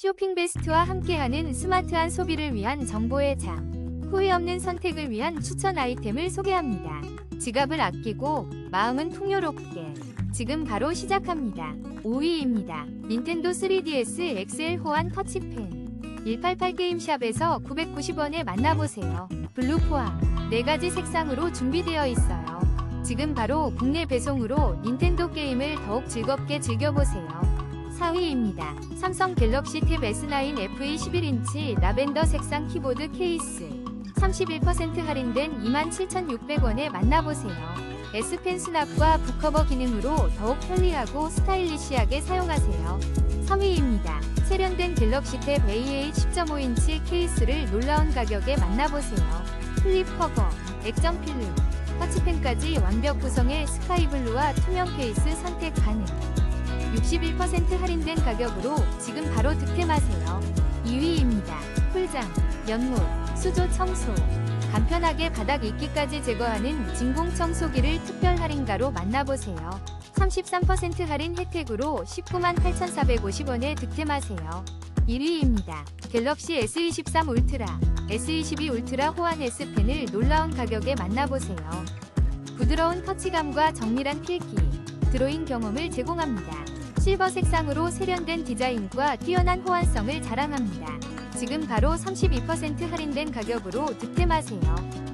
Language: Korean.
쇼핑 베스트와 함께하는 스마트한 소비를 위한 정보의 장. 후회 없는 선택을 위한 추천 아이템을 소개합니다. 지갑을 아끼고 마음은 풍요롭게. 지금 바로 시작합니다. 5위입니다. 닌텐도 3DS XL 호환 터치펜. 188 게임샵에서 990원에 만나보세요. 블루 포함 4가지 색상으로 준비되어 있어요. 지금 바로 국내 배송으로 닌텐도 게임을 더욱 즐겁게 즐겨보세요. 4위입니다. 삼성 갤럭시 탭 S9 FE 11인치 라벤더 색상 키보드 케이스 31% 할인된 27,600원에 만나보세요. S펜 수납과 북커버 기능으로 더욱 편리하고 스타일리시하게 사용하세요. 3위입니다. 세련된 갤럭시 탭 AA 10.5인치 케이스를 놀라운 가격에 만나보세요. 플립 커버, 액정 필름, 터치펜까지 완벽 구성의 스카이블루와 투명 케이스 선택 가능. 61% 할인된 가격으로 지금 바로 득템하세요. 2위입니다. 풀장, 연못, 수조 청소. 간편하게 바닥 이끼까지 제거하는 진공 청소기를 특별 할인가로 만나보세요. 33% 할인 혜택으로 19만 8,450원에 득템하세요. 1위입니다. 갤럭시 S23 울트라, S22 울트라 호환 S펜을 놀라운 가격에 만나보세요. 부드러운 터치감과 정밀한 필기, 드로잉 경험을 제공합니다. 실버 색상으로 세련된 디자인과 뛰어난 호환성을 자랑합니다. 지금 바로 32% 할인된 가격으로 득템하세요.